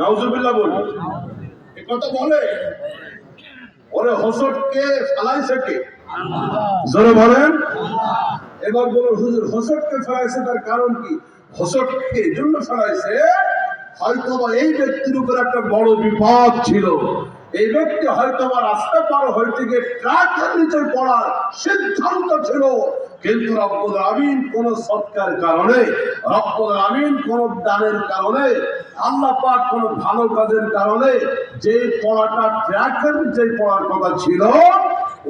নাউজুবিল্লাহ বলি এ কথা বলে? ওরে হোসটকে ফেলাইছে কে? জোরে বলেন। এবার বলুন হুজুর হোসটকে ফেলাইছে তার কারণ কি? হোসটকে এই জন্য ফেলাইছে হয়তো এই ব্যক্তির উপর একটা বড় বিপদ ছিল। এই ব্যক্তি হয়তো বা রাস্তা পার হইতে গিয়ে ট্রাকের নিচে পড়ার সিদ্ধান্ত ছিল। কিন্তু রব্বুল আমিন কোন সৎকার কারণে, রব্বুল আমিন কোন দানের কারণে, আল্লাহ পাক কোন ভালো কাজের কারণে যে পড়াটা ট্র্যাকের নিচে পড়ার কথা ছিল,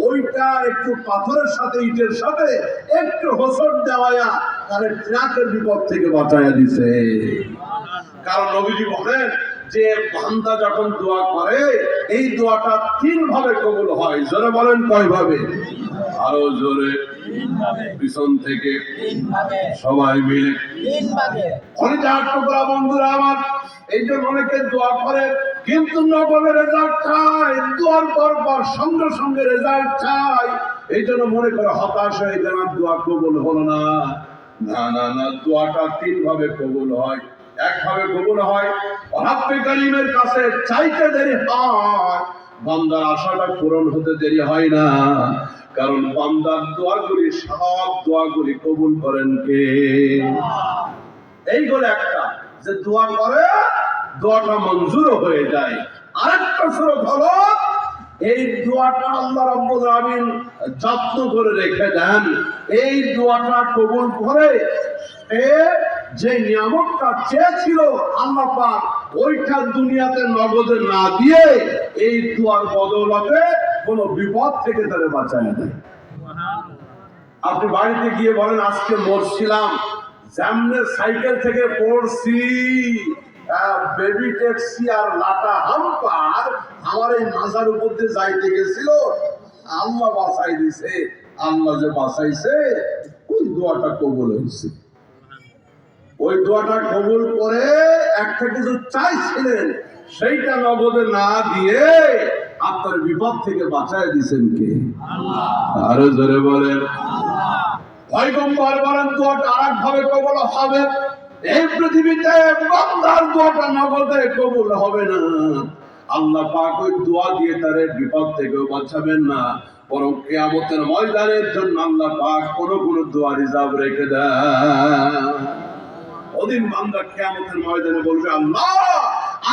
ওইটা একটু পাথরের সাথে, ইটের সাথে একটু হোসর দেওয়ায়া তাহলে ট্র্যাকের বিপদ থেকে বাঁচাইয়া দিছে। কারণ নবীজি বলেন যে বান্দা যখন দোয়া করে, এই দোয়াটা তিন ভাবে কবুল হয়। জোরে বলেন কয় ভাবে আরও জোরে। পিছন থেকে সবাই মিলে। টুকরা বন্ধুরা আমার এই জন্য অনেকে দোয়া করে কিন্তু নবমের রেজাল্ট চাই দোয়ার পর পর সঙ্গে সঙ্গে রেজাল্ট চাই। এই জন্য মনে করে হতাশ হয়ে গেল দোয়া কবুল হলো না। না না না দোয়াটা তিন ভাবে কবুল হয়। একভাবে কবুল হয় রাব্বে কারিমের কাছে চাইতে দেরি হয়। বান্দার আশাটা পূরণ হতে দেরি হয় না। কারণ বান্দার দোয়াগুলি সব দোয়াগুলি কবুল করেন কে? এই বলে একটা, যে দোয়া করে, দোয়াটা মঞ্জুর হয়ে যায়। আরেকটা সুরত হলো, এই দোয়াটা আল্লাহ রাব্বুল আমিন যত্ন করে রেখে দেন। এই দোয়াটা কবুল করে এ যে নিয়ামতটা চেয়েছিল আল্লাহ পাক, ওইটা দুনিয়াতে নগদে না দিয়ে এই দোয়ার বদৌলতে কোনো বিপদ থেকে তাদের বাঁচায় দেয় আপনি বাড়িতে গিয়ে বলেন, আজকে মরছিলাম। সামনে সাইকেল থেকে পড়ছি। বেবি ট্যাক্সি আর লাটা হাম্পার আমার এই মাজার উপর দিয়ে যাইতে গেছিল। আল্লাহ বাঁচাই দিছে। আল্লাহ যে বাঁচাইছে, ওই দোয়াটা কবুল হয়েছে। ওই দোয়াটা কবুল করে একটা কিছু চাইছিলেন, সেইটা নগদে না দিয়ে আপনার বিপদ থেকে বাঁচায় দিছেন কে? আরও জোরে বলেন। পয়গম্বর বলেন ভাবে কবুল হবে। এই পৃথিবীতে দোয়াটা নগদে হবে না। আল্লাহ পাক ওই দোয়া দিয়ে বিপদ বাঁচাবেন না। বরং কেয়ামতের ময়দানের জন্য আল্লাহ পাক কোনো কোনো দোয়া রিজার্ভ রেখে দেয় ওদিন বান্দা কেয়ামতের ময়দানে বলবে, আল্লাহ!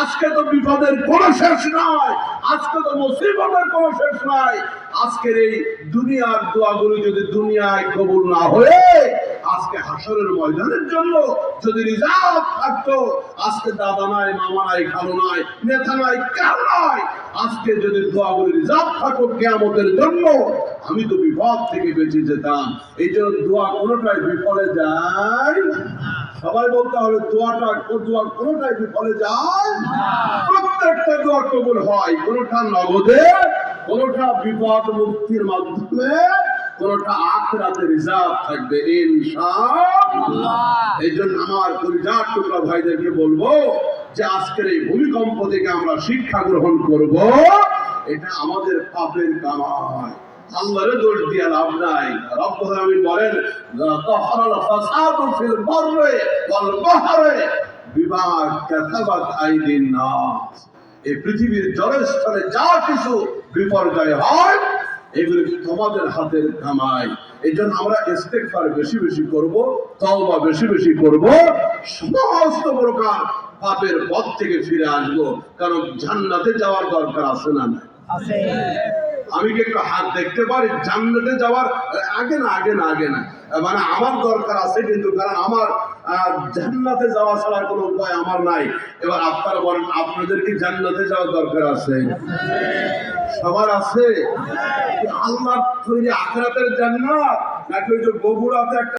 আজকে তো বিপদের কোনো শেষ নাই আজকে তো মুসিবতের কোনো শেষ নাই। আজকের এই দুনিয়ার দোয়াগুলো যদি দুনিয়ায় কবুল না হয়ে, আজকে হাসরের ময়দানের জন্য যদি রিজার্ভ থাকতো, আজকে দাদা নাই, মামা নাই, খালো নাই, নেতা নাই, কেউ নাই, আজকে যদি দোয়াগুলো রিজার্ভ থাকো কেয়ামতের জন্য, আমি তো বিপদ থেকে বেঁচে যেতাম। এই জন্য দোয়া কোনোটাই বিফলে যায়। সবাই বলতে হবে, দোয়াটা দোয়া কোনোটাই বিফলে যায় প্রত্যেকটা দোয়া কবুল হয়। কোনোটা নগদে, কোনোটা বিপদ মুক্তির মাধ্যমে, কোনোটা আখরাতে রিজার্ভ থাকবে, ইনশাআল্লাহ। এই জন্য আমার পরিজাত টুকরা ভাইদেরকে বলব যে আজকের এই ভূমিকম্প থেকে আমরা শিক্ষা গ্রহণ করব। এটা আমাদের পাপের কামাই। আল্লাহরে দোষ দিয়ে লাভ নাই। রব্বুল বলেন ফাসাদু ফিল ওয়াল আইদিন এই পৃথিবীর জলস্থলে যা কিছু বিপর্যয় হয়, এগুলো তোমাদের হাতের কামাই। এই জন্য আমরা ইস্তেকফার বেশি বেশি করব, তওবা বেশি বেশি করব, সমস্ত প্রকার পাপের পথ থেকে ফিরে আসব, কারণ জান্নাতে যাওয়ার দরকার আছে না না আমি কি একটু হাত দেখতে পারি? জান্নাতে যাওয়ার আগে না আগে না আগে না। মানে আমার দরকার আছে কিন্তু, কারণ আমার জান্নাতে যাওয়া ছাড়া কোনো উপায় আমার নাই। এবার আপনারা বলেন, আপনাদের কি জান্নাতে যাওয়ার দরকার আছে? সবার আছে? আল্লাহ তৈরি আখরাতের জান্নাত? নাকি ওই যে বগুড়াতে একটা